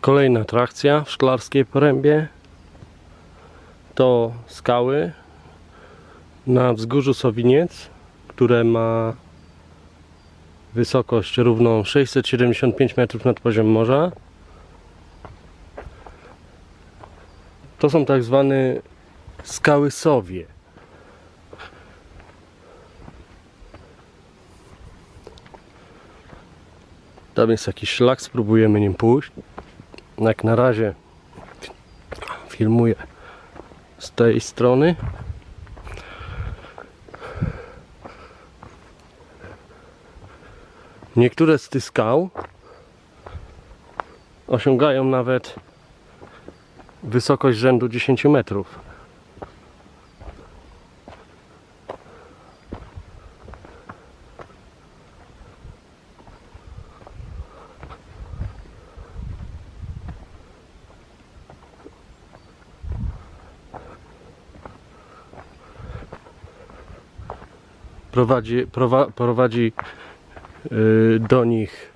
Kolejna atrakcja w Szklarskiej Porębie to skały na wzgórzu Sowiniec, które ma wysokość równą 675 metrów nad poziom morza. To są tak zwane skały sowie. Tam jest jakiś szlak, spróbujemy nim pójść. Jak na razie filmuję z tej strony. Niektóre z tych skał osiągają nawet wysokość rzędu 10 metrów. Prowadzi, prowa, prowadzi y, do nich,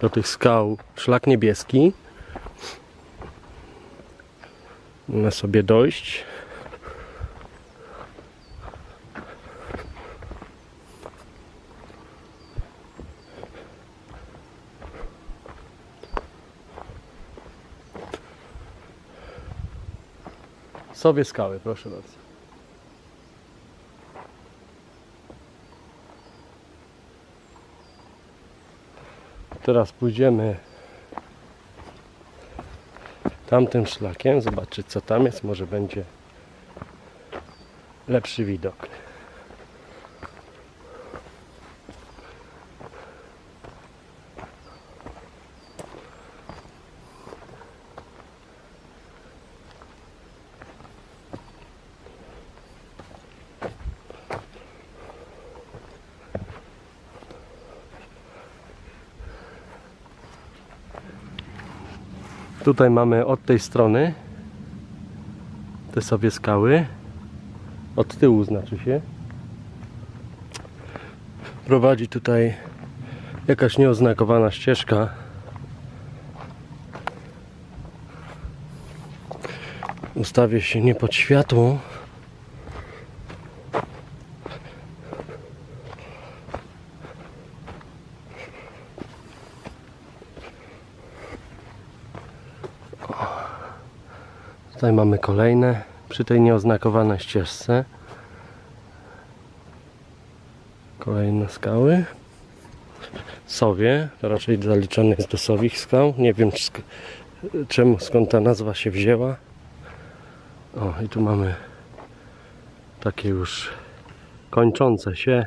do tych skał szlak niebieski. Można sobie dojść. Sobie skały, proszę bardzo. Teraz pójdziemy tamtym szlakiem, zobaczyć co tam jest, może będzie lepszy widok. Tutaj mamy od tej strony te sobie skały. Od tyłu znaczy się. Prowadzi tutaj jakaś nieoznakowana ścieżka. Ustawię się nie pod światło. Tutaj mamy kolejne przy tej nieoznakowanej ścieżce. Kolejne skały. Sowie, to raczej zaliczone jest do sowich skał. Nie wiem sk- czemu, skąd ta nazwa się wzięła. O, i tu mamy takie już kończące się.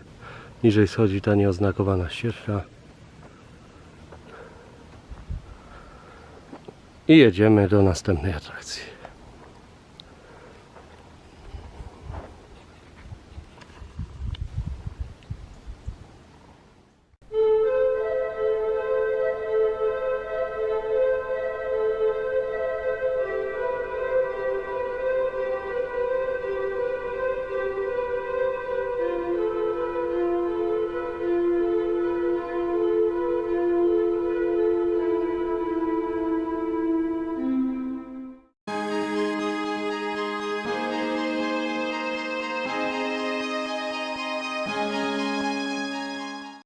Niżej schodzi ta nieoznakowana ścieżka. I jedziemy do następnej atrakcji.